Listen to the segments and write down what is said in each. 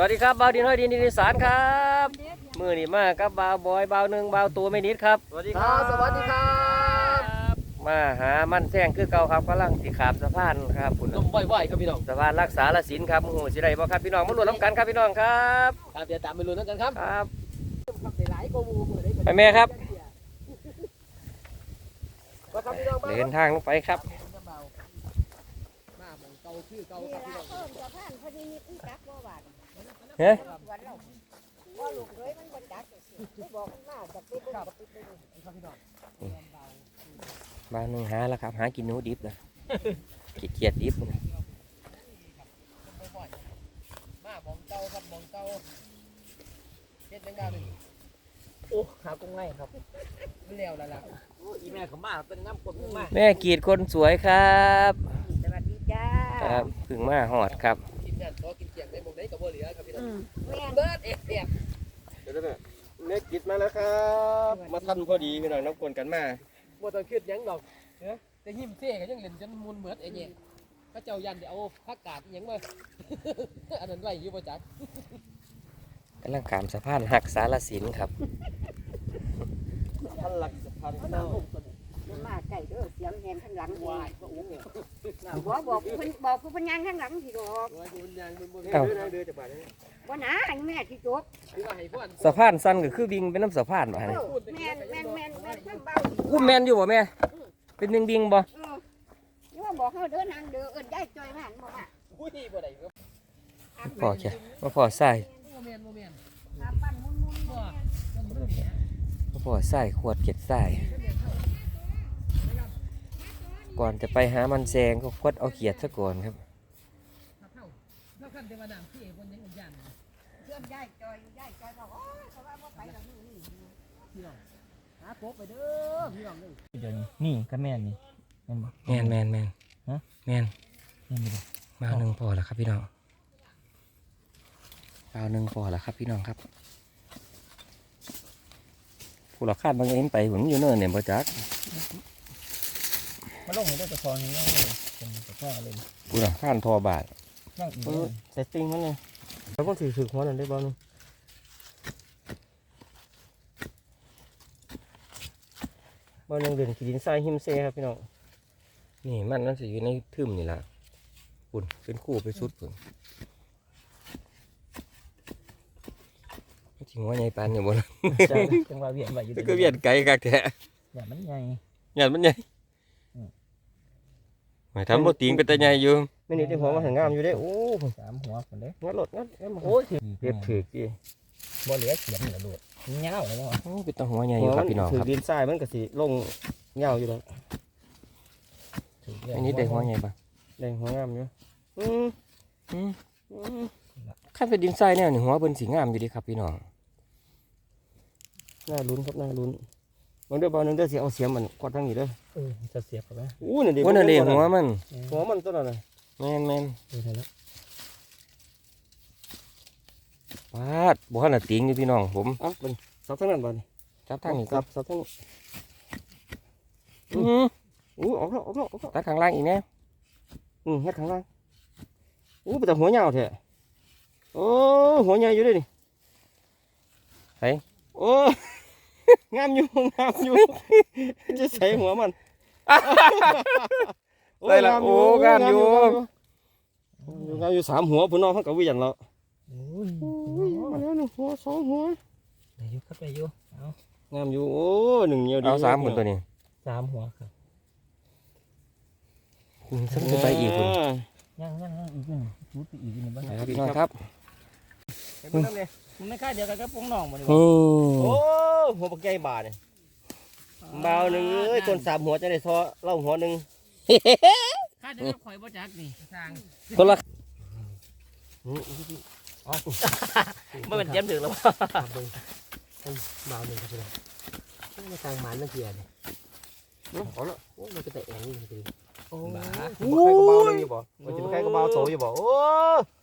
วัสดีครับบ่าวดินห้อยดินดินอีสานครับมือนี่มากับบ่าวบอยบ่าวหนึ่งบ่าวตัวไม่นิดครับสวัสดีครับสวัสดีครับ มาหามันแซงคือเก่าครับกำลังสิขามสะพานครับคุณลมไหวๆครับพี่น้องสะพานรักษาละสินครับโอ้โหสิได้บ่ครับพี่น้องมาลุ้นน้ำกันครับพี่น้องครับตามเดี๋ยวตามไปลุ้นกันครับครับหลายก็มูมือได้ไปแม่ครับมาครับพี่น้องมาเดินทางลงไปครับมาหมองเก่าชื่อเก่านี่ครับพี่ละน้อง เพิ่มสะพานพอดีนี่อีกักบ่หวานเฮ้ยวันเราว่าลูกเลยมันบ่จักจังซี่ไม่บอกมันมาจากไปเบิ่งกับไปเบิ่งครับพี่น้องบ่าวหนึ่งหาแล้วครับ หากินหนูดิบนะขี้เกียจดิบนะมาหมองเก่าครับหมองเก่าเฮ็ดยังไงเลยโอ้หากงไงครับไม่เลี้ยวแล้วล่ะโอ้อีแม่เขามาเป็นน้ำกลมมาแม่กีดคนสวยครับสวัสดีจ้าครับเพึ่งมาหอดครับ กินเนี่ยขอกินเกียงได้บ่ได้กับบ่เหลือครับพี่น้องอืมแม่นเบิดเอ็ดเอ็ดเดี๋ยวแม่แม่กิดมาแล้วครับ มาทันพอดีพี่น้องน้ำกลกันมาบ่ต้องคิดหยังดอกเด้อแต่ยิ้มเซ่ก็ยังเล่นจนมุนเบิดไอ้เนี่ยพระเจ้ายันเดี๋ยวเอาผักกาดอิหยังมาอันนั้นไว้อยู่บ่จักกำลังขามสะพานหักสารสินครับท่านหลักสะพานมันมา อุ้มตัวนี้มันมาใกล้เด้อเสียงแหนข้างหลังวายพระองค์เนี่ยบ่บอกผู้เพิ่นบอกผู้เพิ่นย่างข้างหลังสิดอกวายคุณยังเป็นบ่เอ้าเดือจากบ้านนี่บ่นะอันแม่ที่จบคือว่าให้พวกสะพานสั้นก็คือวิ่งเป็นน้ำสะพานบ่เอฮะอแม่นแม่นแม่นแม่นเพิ่นเบาอุ้มแมนอยู่บ่แม่ เป็นดิงดิงๆบ่เออนี่ว่าบอกเฮาเดินทางเด้อเอิ้นยายจอยมาหันบ่ว่าอุ้ยบ่ได้ครับพอแค่มาพอใส่โมเมนโมเมนหาปั้นมุนๆบ่มันบ่ได้มาพอใส่ขวดเก็ดใส่ ก่อนจะไปหามันแซงก็คดเอาเขียดซะก่อนครับถ้าเท่าถ้าคันเทวดาที่เอกคนยังยันเพื่อนยายจอยยายจอยบอกโอ้ยเขาว่าบ่ไปแล้วนี่นี่พี่น้องหาโป๊ไปเด้อพี่น้องเด้อเดี๋ยวนี้นี่ก็แม่นนี่แม่นบ่แมนแมนแมนฮะแมนแม่นบ่ มาหนึ่งพอแล้วครับพี่น้องเอาหนึ่งพอแล้วครับพี่น้องครับผู้หลักคาดบางเอ็นไปหุ่นอยู่เนินเนี่ยบ่จัก มาลงให้ได้แต่พอนี่เลยเป็นแต่พอเลยผู้หลักคาดทอบาทนั่งอีกเอเลอยใส่ติงมันเลยแล้วก็ถือถือหัวนั่นได้บ้างบ้านยังเดินขีดินทรายหิมเซครับพี่น้องนี่มันนั่นสิอยู่ในทึมนี่ล่ะปุ่นเป็นคู่ไปสุดปุ่นจริงว่าใหญ่ปานอยู่บนจ้ะจังว่าเวียนไว้อยู่ก็เวียนไกลกักแท้อย่ามันใหญ่หยาดมันใหญ่อืม หมายทำรถติงเป็นตาใหญ่อยู่ไม่นี่ได้หัวมาถึงงามอยู่ได้โอ้สามหัวคนเด้องัดรถงัดงัดมาโอ้ยถือเรียบถือกี่บ่เหลือเขียนแล้วโดดเงาเลยเนาะโอ้เป็นตาหัวใหญ่อยู่ครับพี่น้องถืคอรับดินทรายมันก็สิลงเงาอยู่แล้วถืออันนี้ได้หัวใหญ่ปะแดงหัวงามอยู่อืมอืมอืมขั้นเป็นดินทรายเนี่ยนี่หัวเป็นสีงามอยู่ดีครับพี่น้องน่าลุ้นครับน่าลุ้น บางเด้อบางนึงเด้อสิเอาเสียมมันกดทางนี้เด้อเออจะเสียบเข้าไปอู้นั่นดิว่านั่นเองหัวมันหัวมันตัวนั้นน่ะแมนแมนดูเท่านั้นปาดบุหันน่ะติงอยู่พี่น้องผมเอ้าเป็นสับทางนั้นบ่นี่จับทางนี้คสัรับบสับทางนี้อืมอู้ออกแล้วออกแล้วออกแล้วตัดข้างล่างอีกแน่อืมเฮ็ดข้างล่างอู้เป็นแต่หัวเงาแท้โอ้หัวใหญ่อยู่เด้นี่โอ้ งามอยู่งามอยู่จะใส่หัวมันโอ้ยงามอยู่งามอยู่งามอยู่สามหัวพุ่นน้องเขาก็วิ่งแล้วโอ้ยมาแล้วหนึ่งหัวสองหัวได้อยู่ครับได้อยู่เอางามอยู่โอ้หนึ่งเดียวดีเอาสามคนตัวนี้สามหัวครับอืมสักจะไปอีกคนย่างย่างย่างอีกหนึงชุดไปอีกหนึงบ้างไปครับพี่น้องครับ มันไม่ค่าเดียวกันกับพวกน้องบ่นี่โอ้โอ้หัวปลาไก่บาทเนี่ยเบาหนึ่งเอ้ยคนสามหัวจะได้ซอเล่าหัวหนึ่งค่าเดี๋ยวข่อยบ่จักนี่สร้างคนละบ่เป็นเจ็บถึงแล้วเบาหนึ่งครับพี่น้องไม่ต่างหมันนั่นเกียร์เนี่ยเอาละโอ้มันจะแต่แองนี่จริงโอ้บ้าใครก็เบาหนึ่งอยู่บ่มันจะใครก็เบาโสอยู่บ่โอ้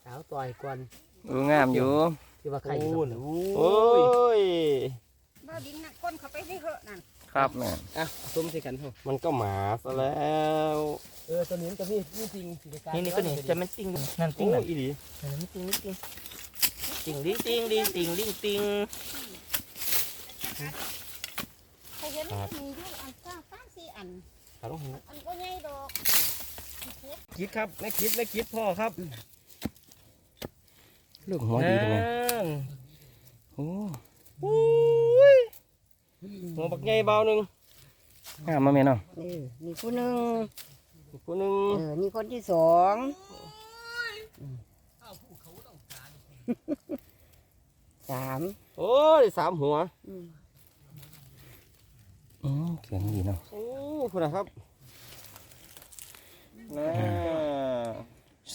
สาวต่อยก่อนดูงามอยู่ ที่ว่าใครโอ้โอ้โอ้ยบ่ดินน่ะคนเข้าไปได้เหอะนั่นครับแม่อะซุ่มใส่กันเฮามันก็หมาซะแล้วเออตัวนี้มันก็มีมีจริงสิการนี่นี่ก็นี่จะมันติ้งนั่นติ้งโอ้นั่นอีหลีนั่นมันติ้งนี่ติ้งนติงลิงติงลิงติงลิงติงใครเห็นมันมีอยู่อันสร้างสามสี่อันเอาลงหัวอันก็ใหญ่ดอกคิดครับไม่คิดไม่คิดพ่อครับ เรื่องหัวดีตรงนี้นั่นโอ้หัวบักใหญ่เบาหนึ่งงามมาแม่เนาะนี่นี่ผู้หนึ่งอีกคนหนึ่งเออนี่คนที่สองสามโอ้ยสามหัวอืมอืมเขียนดีเนาะโอ้คุณนะครับน่า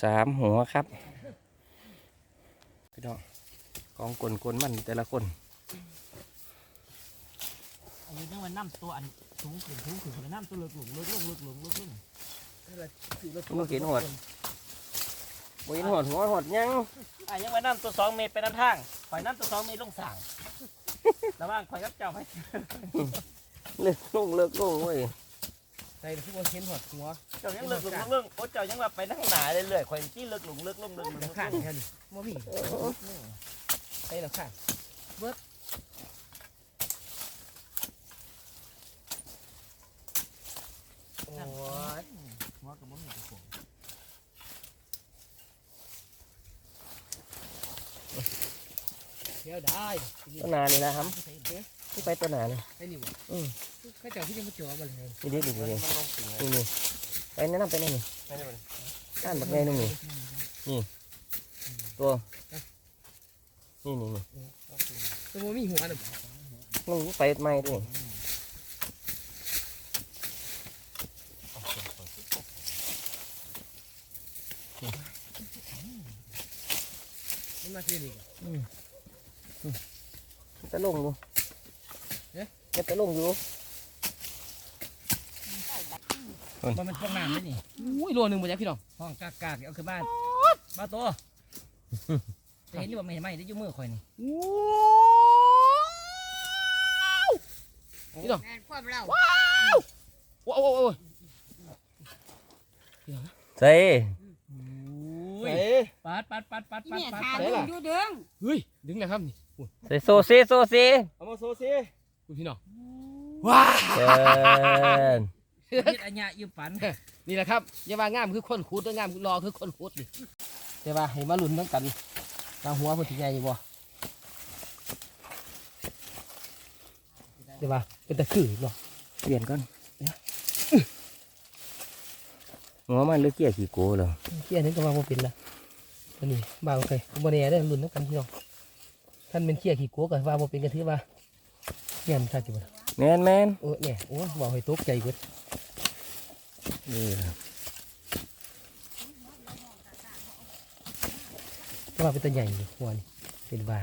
สามหัวครับ พี่น้องกองกลกลมันแต่ละคนอันนี้ต้องมาน้ำตัวอันสูงขึ้นสูงขึ้นน้ำตัวเลือกหลุมเลือกลงเลือกหลุมเลือกลงมันเขียนหอดบ่เห็นหอดหัวหอดยังอะยังไว้น้ำตัวสองเมตรไปน้ำทางข่อยน้ำตัวสองเมตรลงสั่งระหว่างข่อยกับเจ้าไปเลิกลงเลิกลงเว้ย ใส่ที่ว่าเห็นหัวหัวเจ้ายังเลิกหลุมเลิกเลิกโอ้เจ้ายังว่าไปนั่งหนาเรื่อยๆข่อยที่เลิกหลุมเลิกลงเลิกหลุมหลัเลิงกข้างลงแค่นี้โมมี่ใส่หลังข้างเบิร์ดโอ้ยหัวกับมันมีกระโปรงเดี๋ยวได้ตัวหนานี่นะครับที่ ไปตัวหนานี่ไอ้นี่วะอืมข้าเจ้าที่จะมาจ่อมาเลยนี่เด็กดีเลยมันลงสิงเลยนี่นี่ไปแนะนำไปนี่นี่ไม่ได้เลยด้านแบบไงนึงนี่นี่ตัวนี่นี่นี่ตัวโมมี่หัวน่ะมันไปไม่ด้วยมันมาที่นี่จะลงอยู่ เอ๊ะจะไปลงอยู่มันเป็นพวกน้ำนี่อุ้ยโลนึงหมดแล้วพี่น้องห้องกากากเอาขึ้นบ้านมาตัวจะเห็นอยู่ว่าไม่เห็นไหมได้ยุ่มือคอยนี่พี่น้องแม่นความเราโอ้โหโอ้โหใส่เฮ้ยปัดปัดปัดปัดที่ปัดเนี่ยปัดทาปัดดึงดูเด้งเฮ้ยดึงแล้วครับนี่ใส่โซเซโซเซเอามาโซซี คุณพี่น้องว้าเชิญเฮ็ดอันยะอยู่ปันนี่แหละครับอย่าว่างามคือคนขุดแล้วงามรอคือคนขุดนี่แต่ว่าให้มาลุ้นทั้งกันตาหัวเพิ่นสิใหญ่บ่แต่ว่าเป็นตะคือเนาะเปลี่ยนก่อนหัวมันเลือกเกี่ยขี้โกเหรอเกี้ยนี่ก็ว่าบ่เป็นละตัวนี้บ่าวโอเคบ่แน่ได้อลุ้นทั้งกันพี่น้องท่านเป็นเขี้ยขี้โกก็ว่าบ่เป็นก็ถือว่า เงี้ยมันซะจิบ่ล่ะแมนแมนเออเนี่ยโอ้ยบ่ให้ตกใจเบิดนี่ล่ะแต่ว่าเป็นตัวใหญ่อยู่หัวนี่เป็นบา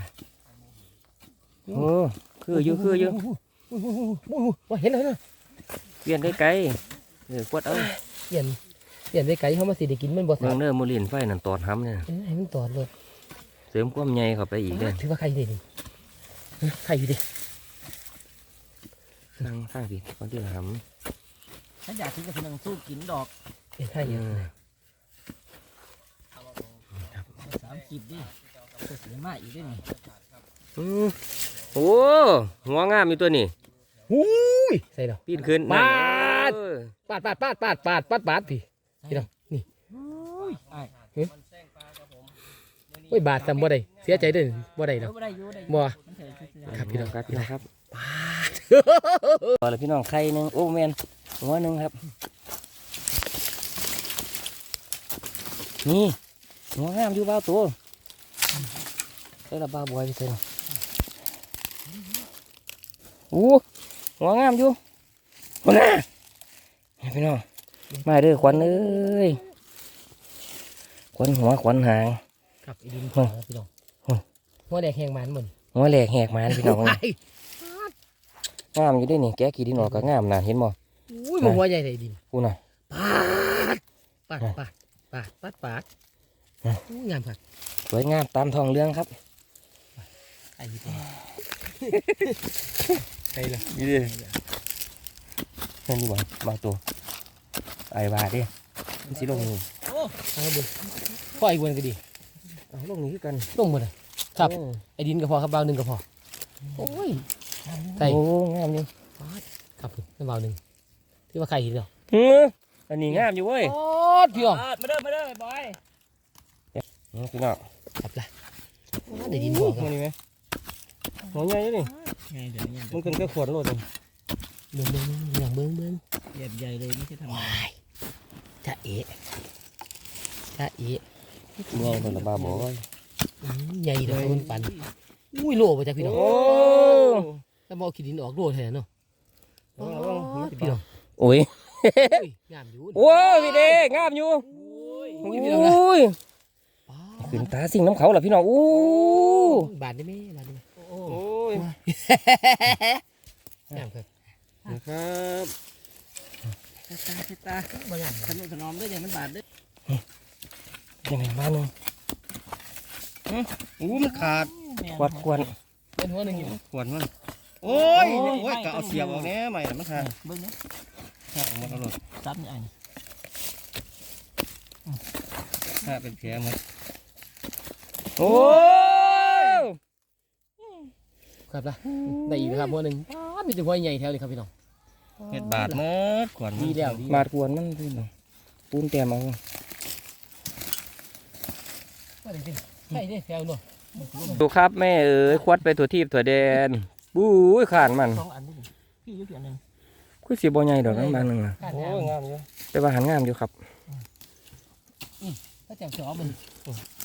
โอ้คืออยู่คืออยู่โอ้โหโอ้โหว่าเห็นแล้วนะเปลี่ยนไกลๆเออกวดเอาเปลี่ยนเปลี่ยนไปไกลเขามาสิได้กินมันบ่เมืสาองดเนื้อมูลินไฟนั่นตอดห้ำเนี่ยเออให้มันตอดเลยเสริมความใหญ่เข้าไปอีกเด้อถือว่าใครเด่นใครอยู่ดิ ทางทางผิดก่อนที่จะหฉันอยากกินกับพี่น้องสู้กินดอกเป็นใครำอยู่อืมสามกิบดิตัวสีมาอีกด้วยนี่อืมโอ้หัวงามอยู่ตัวนี้หูยใส่ดอกปีนขึ้นปาดเออปาดปาดปาดปาดปาดปาดปาดพี่พี่น้องนี่เฮ้ยโอ้ยบาดจำบ่ได้เสียใจเด้อบ่ได้เนาะบ่ได้อยู่ได้บ่ครับพี่น้องครับพี่น้องครับ เอาละพี่น้องไข่หนึ่งโอ้แมนหัวหนึ่งครับ นี่หัวงามอยู่บ้าวตัวใส่ละบ้าวบอยไปใส่ละโอ้หัวงามอยู่คนน่ะนี่พี่น้องมาเด้อขวัญเอ้ยขวัญหัวขวัญหางครับอีดินขวาพี่น้องหัวแดกแหงมันหมดหัวแหลกแหกหมันพี่น้อง งามอยู่ด้วยนี่แกะขี้ดินออกก็งามนะเห็นบ่อุ้ยมันหัวใหญ่เลยดินกูน่ะปาดปาดปาดปาดปาดปาดอะอู้งามครับสวยงามตามทองเรื่องครับไอ้ที่เป็นใช่เลยนี่ดินั่นดีกว่าบางตัวไอ้บาดดิมันสิลงนี่เอาบุญพ่ออีกวันก็ดีเอาลงนี่คือกันลงหมดเลยครับไอ้ดินก็พอครับเบาหนึ่งก็พอโอ้ย ใช่โอ้งามอยู่ครับผมเบาหนึ่งที่ว่าใครเห็นเหรอหืออันนี้งามอยู่เว้ยโอ้พี่อ๋อมาเด้อมาเด้อบอยอืมพี่น้องครับละไอ้ดินบอกครัมับนนี่ไหมหัวใหญ่อยู่นี่ไงเดี๋ยวนี้มันขึ้นแค่ขวดโลดเลยเบิ้งเบิ้งเบิ้งเบิ้งเบิ้งเหยียบใหญ่เลยไม่ใช่ธรรมดาจะเอะจะเอะใหญ่คนละบ้าบ่อยอืมใหญ่เลยมันปันอุ้ยโลไปจ้ะพี่น้องโอ้ แล้วบอกขีดินออกโลแทนเนาะระวังระวังพี่น้องโอ้ยอุ้ยงามอยู่โอ้ยพี่เด้งามอยู่โอ้ยโอ้พี่น้องนะยป้าขึ้นตาสิ่งน้ำเขาเหรอพี่น้องอู้บาทได้ไหมบาทได้ไหมโอ้โอ้ยงามครับนะครับตาตาตาบางงามขนมถนอมด้วยอย่างมันบาดด้วยยังไงบ้านนึงอู้มันขาดกวาดกวนเป็นหัวหนึ่งอยู่ขวดมัน โอ้ยโอ้ยก็เอาเสียบออกแน่ใหม่น่ะมันขาดเบิ้งนะขาดออกหมดแล้วลูกซับนี่ไอ้ขาดเป็นแผลหมดโอ้ยครับละได้อีกนะครับหัวหนึ่งป้าดมีแต่หัวใหญ่แถวนี้ครับพี่น้องเฮ็ดบาดหมดขวดมันดีแล้วดีบาดกวนมันพี่น้องปูนแต้มเอาว่าจริงๆใช่ดิแถวเนาะดูครับแม่เอ๋ยควัดไปถั่วทีบถั่วแดน บู้ยขานมันสองอันนี่พี่ยุบอย่างหนึ่งคุยสีบ่ใหญ่ดอกนั้นบางหนึงน่ะการโอ้งามยงามอยู่แต่ว่าหันงามอยู่ครับถ้าจับจอมัน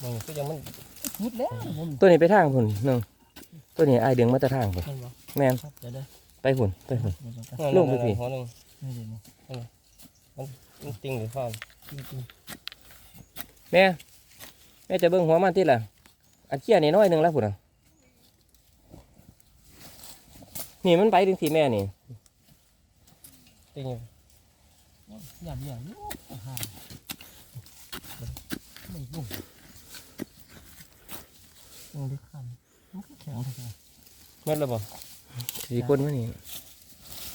มึงก็ยังมันชุดแล้วผมตัวนี้ไปทางพุ่นหนึงตัวนี้ไอายเดึงมาแต่ทางพุ่นมันบอกแม่นครับเดี๋ยวเด้อไปพุ่นไปพุ่นเดี๋ยวเดี๋ยวลงไปสิหัวหนึงนี่เดี๋ยวนี้มันติงหรือฟ้านจริงแม่แม่จะเบิ่งหัวมันติล่ะอันเขี้ยนี่น้อยหนึงแล้วพุ่นน่ะ นี่มันไปถึงสีแม่นี่ติงอยู่หยาบหยาบลูกอาหารไม่ลุ่มๆยังได้คันมันก็แข็งเลยหมดแล้วบ่สีคนมันนี่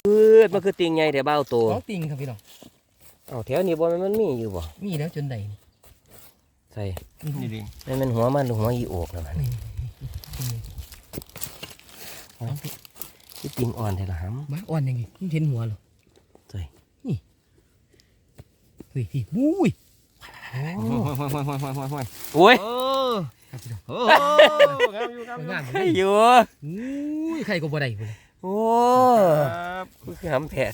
เอ้ยมันคือติงใหญ่แต่เบ้าโตน้องติงครับพี่น้องเอาแถวนี้บ่แม่นมันมีอยู่บ่มีแล้วจนใดนี่ใส่นี่ดิแม่นมันหัวมันหรือหัวอีโอกแล้วมัน ที่ติงอ่อนแท้ละหำมาอ่อนยังไงมันเห็นหัวเหรอใส่เฮ้ยพี่บุ้ยห้อยห้อยห้อยห้อยห้อยห้อยห้อยโอ้ยโอ้ครับพี่น้องโหงามอยู่งามอยู่งามให้เลยอยู่อุ้ยใครก็บ่ได้พุ่นโอ้ครับคือหำแผด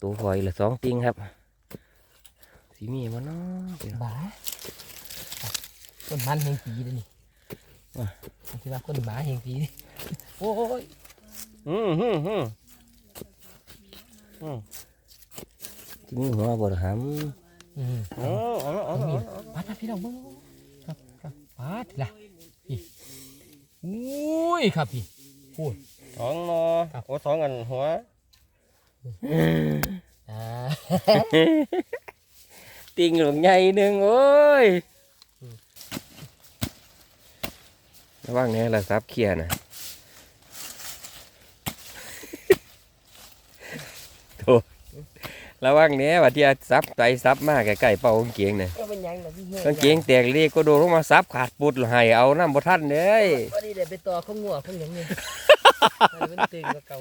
ตัวหอยละสองติงครับสีมีมันเนาะบ้าคนมันแหงปีเลยนี่ คิดว่าคนหมาแหงปีนี่โอ้ยอืมอืมอืมที่มีหัวบ่ละหอืมเอาเอาเอาเอาเอาปาดพี่น้องเบิ่งครับครับปาดล่ะพี่อุ้ยครับพี่พูดสองนอโอ้สองอันหัวอ่าำติงหลงใหญ่หนึ่งโอ้ย ระวังเนี่ยละซับเขียนะโถระวังเนี่ยว่าที่ซับไตซับมากใกล้ๆเป่ากางเกงน่ะก็เป็นหยังล่ะพี่เฮ้ยกางเกงแตกเลยก็โดนลงมาซับขาดปุดให้เอาน้ำบ่ทันเด้ยวันนี้เดี๋ยวไปต่อข้าวงัวข้าวหยังนี่มันตึงกว่าเก่า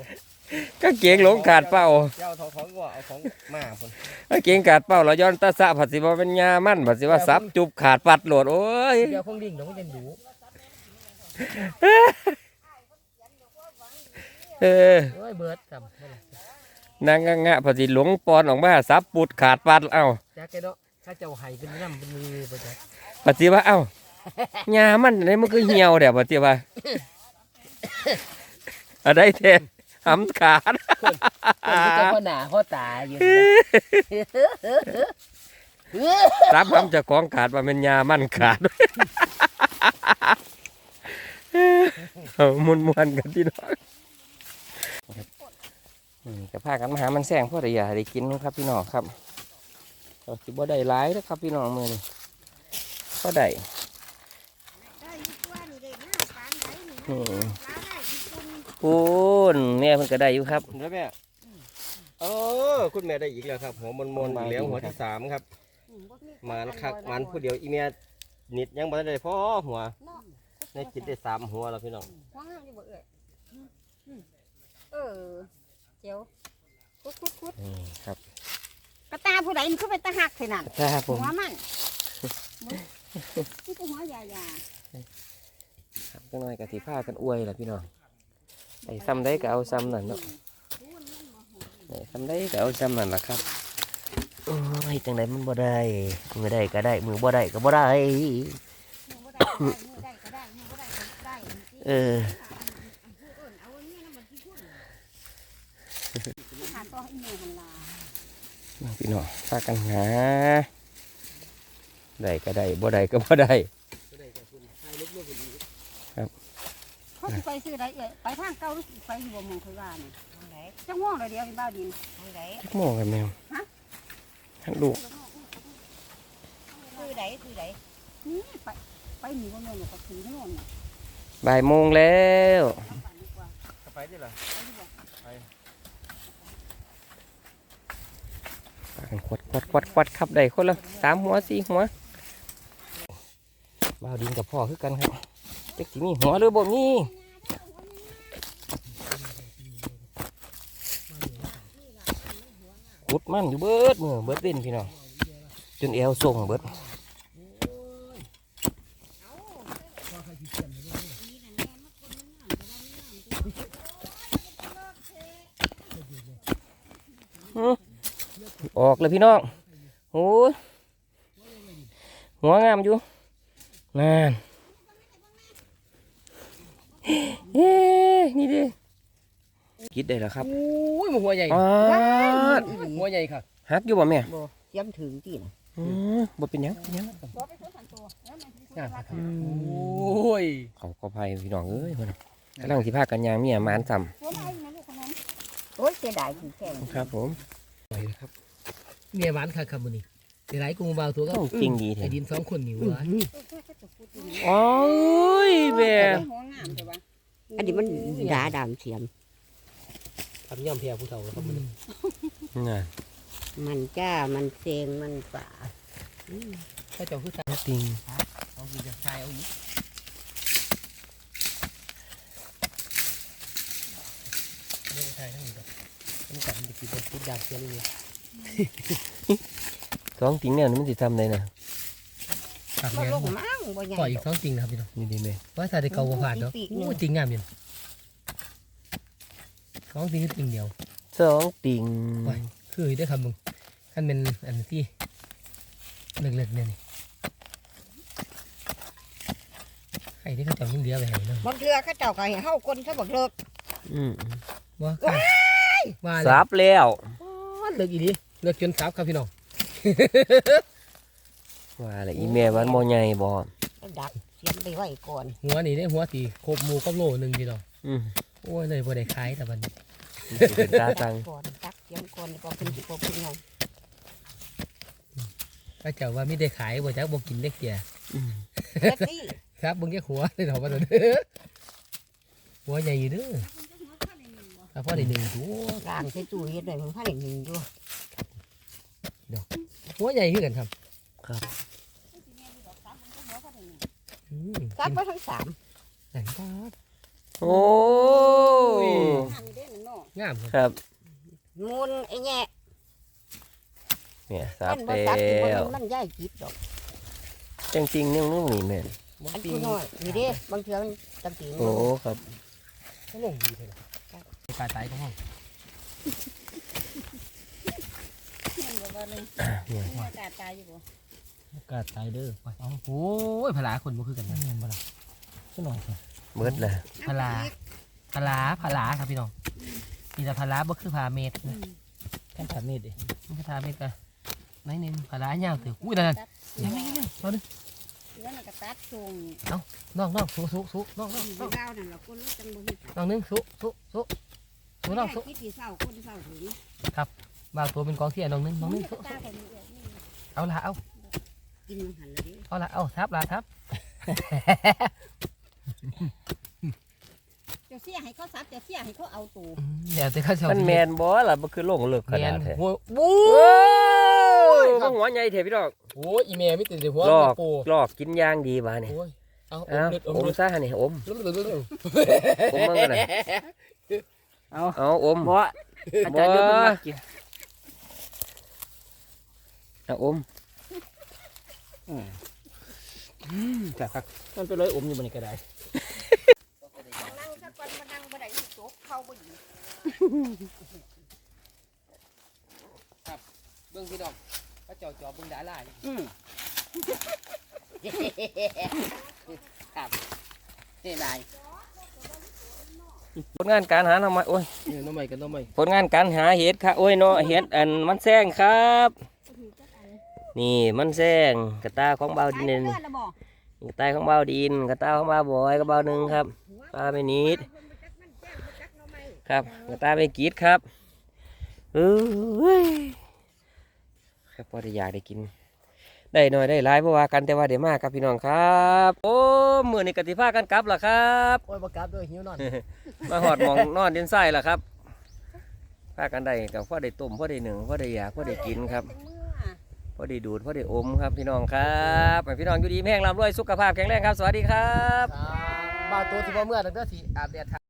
กางเกงหลงขาดเป้าเจ้าทองของก็เอาของมาพุ่นกางเกงขาดเป้าเราย้อนตาสะผัดสิว่าเป็นยามั่นผัดสิว่าซับจุบขาดปัดโหลดโอ้ยเดี๋ยวคงดิ่งเดี๋ยวมันจะดู เออโอ้ยเบิดครับนางงะผัดสิหลวงปอนออกมาซับปุดขาดปัดเอ้าจ้าแกเนาะข้าเจ้าไห้เป็นน้ำเป็นมือไปจ้ะผัดสิว่าเอ้ายามันอะไรมันคือเหี่ยวเดี๋ยวผัดสิว่าอะไรแท้หำขาดคนที่เจ้าพ่อหนาพ่อตาอยู่ซับหำจะของขาดว่าเป็นยามันขาด เอามุนมวนๆกันที่น้องอืมจะพากันมาหามันแซงเพื่อได้อยากได้กินครับพี่น้องครับเราสิบ่ได้หลายนะครับพี่น้องมือนี่ก็ได้ได้อยู่ตัวนี่ได้มาปานไหนนี่อืมร้านได้ญี่ปุ่นปูนแม่เพิ่นก็ได้อยู่ครับแล้วแม่เออคุณแม่ได้อีกแล้วครับหัวมนมนๆอีกแล้วหัวที่สามครับหมานคักหมานผู้เดียวอีเมียนิดยังบ่ทันได้พอหัวเนาะ ในกินได้สามหัวแล้วพี่น้องหัวงามอยู่บ่เอ่ยอืมเออเจียวคุดคุดคุดนี่ครับกระตาผู้ใดมันคือเป็นตาหักเท่นั่นครับผมหัวมันนี่คือหัวยายาครับจังหน่อยกะสิพากันอวยล่ะพี่น้องไอ้ซ้ำได้ก็เอาซ้ำนั่นเนาะไอ้ซ้ำได้ก็เอาซ้ำนั่นล่ะครับโอ้ยจังไดมันบ่ได้มือได้ก็ได้มือบ่ได้ก็บ่ได้มื เออเอาอันนี้นะมันที่พูดหาต่อให้แม่หันลาน้องพี่น้องพากันหาได้ก็ได้บ่ได้ก็บ่ได้เขาสิไปซื้อได้เอ่ยไปทางเก่าหรือสิไปอยู่บ่หมองคือว่านี่ทางไหนจังม่วงเลยเดียวที่บ้านดินทางไหนจักโมงกันแมวทั้งลูกคือไหนคือไหนนี่ไปไปหนีบ่แม่นก็ถือถนนน่ะ บ่ายโมงแล้วไปดิล่ะกันควดควัดควัดควัดครับได้คนละสามหัวสี่หัวบ่าวดินกับพ่อคือกันครับเด็กสิมีหัวหรือบ่มีขุดมันอยู่เบิดมือเบิดเล่นพี่น้องจนเอวส่งเบิด ออกเลยพี่น้องโอ้ยหัวงามอยู่นั่นเอ๊ะนี่ดิคิดได้แล้วครับโอ้ยมันหัวใหญ่อ๋อหัวใหญ่ค่ะฮักอยู่บ่แม่บ่เสียมถึงตีนอืมบ่เป็นหยังเป็นหยังบ่ไปคนสันตัวแล้วมันสิงามว่าครับโอ้ยเขาก็ภัยพี่น้องเอ้ยคนน่ะกำลังสิพากันยางเมียหมานซ้หัวมาอยู่นะลูกขนมโอ้ยเสียดายคือแค่ำครับผมไปเลยครับ เมียหวานค่ะครับมื้อนี้เดี๋ยวไหลกูเบาตัวก็โอ้จริงดีแท้ไอ้ดินสองคนนี่หวานโอ้ยแม่หัวงามใช่ปะอันนี้มันดาดามเสียม ทำย่อมเพียผู้เฒ่าครับมื้อนี้น่ะมันจ้า มันเซงมันป่าถ้าเจ้าคือตาจริงเอาสิจะทายเอาอีกเดี๋ยวจะทายทั้งนี้ก่อนมันกัดมันจะกินเป็นพุดดาวเสียเลย สองจริงเนี่ยมันสิทำได้น่ะครับบ่แม่นลบ่งมั่งบ่ใหญ่ปล่อยอีกสองจริงนะครับพี่น้องนี่ดีแม่ว่าถ้าได้เกาบ่ผ่านเนาะปีกหนึ่งโอ้ยจริงงามอยู่สองจริงคือจริงเดียวสองติ่งโอ้ยคือได้อครับมึงขั้นเป็นอันที่เล็กๆเนี่ยนี่ให้ได้เขาเจับยิ่งเดียวไปให้เนาะบางเทื่อเขาเจ้าก็ให้เฮาคนเขาบักเลิกอืมว่ากันว่าเลยสับแล้วว้า เลิกอีดีเลิกจนสับครับพี่น้องว่าอะไรอีแม่วันบ่ใหญ่บ่ดักเสียมไปไว้ก่อนหัวนี่ได้หัวตีครบหมูกับโลหนึ่งพี่น้องอืมโอ้ยเลยบ่ได้ขายแต่บัดนสิเป็นตาตังก่อนดักเสียมก่อนแล้วก็เป็นสิบ่เป็นไงก็เจ้าว่าไม่ได้ขายบ่จักบ่กินได้เกียอืมเฮ็ดสิครับเบิ่งแค่หัวเลยเนาะว่าซั่นหัวใหญ่อยู่เด้อ ถ้าพ่อได้หนึ่งตัวล้างใส่ตู้เฮ็ดไว้มันพาได้หนึ่งอยู่หัวใหญ่ขึ้นกันครับครับอืมซักไว้ทั้งสามนั่นก็โอ้ยงามเด้อเนาะงามครับครับมูลไอ้แง่เนี่ยสัมับนบ่แล้ซักสิบ่วแม่นมันย้ายจิตดอกจริงจริงๆเนี่ยนุ่งนี่แม่นอันผู้น้อยนี่เด้บางเทื่อมันจังสิโอ้ครับก็ลงดีเลย ปลาตายของห้องมันบ่ว่าเลยเนี่ยมีอากาศตายอยู่บ่กาตายเด้อไปเอาโอ้ยพลาคนบ่คือกันนะเงินบ่ล่ะก็หน่อยสิเบิดเลยพลาพลาพลาครับพี่น้องมีแต่พลาบ่คือพาเมตรนะแค่พาเมตรเองมันก็พาเมตรกันน้อยหนึงพลายาวเถอะอุ้ยนั่นตัดยังไงยังไงเอาดิแล้วน่ะก็ตัดทรงน้องน้องสู้สู้สู้น้องน้องอยู่ดาวนั่นล่ะคนละจังบ่มีน้องหนึงสู้สู้สู้ สู้น้องสู้คิดที่เศร้าคนเศร้าถึงบางตัวเป็นกองเสียน้องหนึงน้องหนึงสู้ตาคนนี้เอ้ยนี่เอาละเอากินมันหันแล้วดิเอาละเอาทับละทับเจ้าเสียให้เขาซับเจ้าเสียให้เขาเอาตัวอืมเดี๋ยวจะเข้าชมันแมนบ่ล่ะมันคือโล่งเลิกขแมนานดแท้หัวบู๊ โอ้ยครัมับนหัวใหญ่แท้พี่ดอกโอ้ยอีเมลไม่ติดเดี๋ยวหัวลอกปูลอกกินย่างดีบ้านี่โอ้ยเอาอเอามเล็ดอมอมเล็ดซะนี่อมลุกลุกลุกลุกอมมั่งกันนะ เอาเอาอมบ่อาจารย์เดี๋ยวมันมากินเอาอมแต่ครับมันไปเลยอมอยู่บนนี้ก็ได้นั่งสักวันมานั่งบ่ได้โต๊ะเข้าบ่อยู่เบิ่งพี่น้องพระเจ้าจอบเบิ่งดารานี่อืมครับนี่นาย ผลงานการหาหน่อไม้โอ้ยเนี่ยน้องใหม่กันน้องใหม่ผลงานการหาเห็ดค่ะโอ้ยเนาะเห็ดอันมันแซงครับ นี่มันแซงกระตาของเบาดินเงินี่นละบ่กระตาของเบาดินกระตาของเบาบอยกระเบาหนึ่งครับปลาไม่นิดครับกระตาไม่กีดครับเอ้ยครับพอได้อยากได้กิน ได้หน่อยได้หลายเพราะว่ากันแต่ว่าเดี๋ยวมากครับพี่น้องครับ โอ้มือนี่กติภากันกลับล่ะครับโอ้ยประกาศด้วยหิวนอน มาหอดหมองนอนดินไส้ล่ะครับพากันได้กับพ่อได้ต้มพ่อได้หนึ่งพ่อได้อยากพ่อได้กินครับพ่อได้ดูดพ่อได้อมครับพี่น้องครับให้พี่น้องอยู่ดีแม่งร่ำรวยสุขภาพแข็งแรงครับ สวัสดีครับบ้าวตัวที่พ่อเมื่อตั้งแต่สีอาบแดด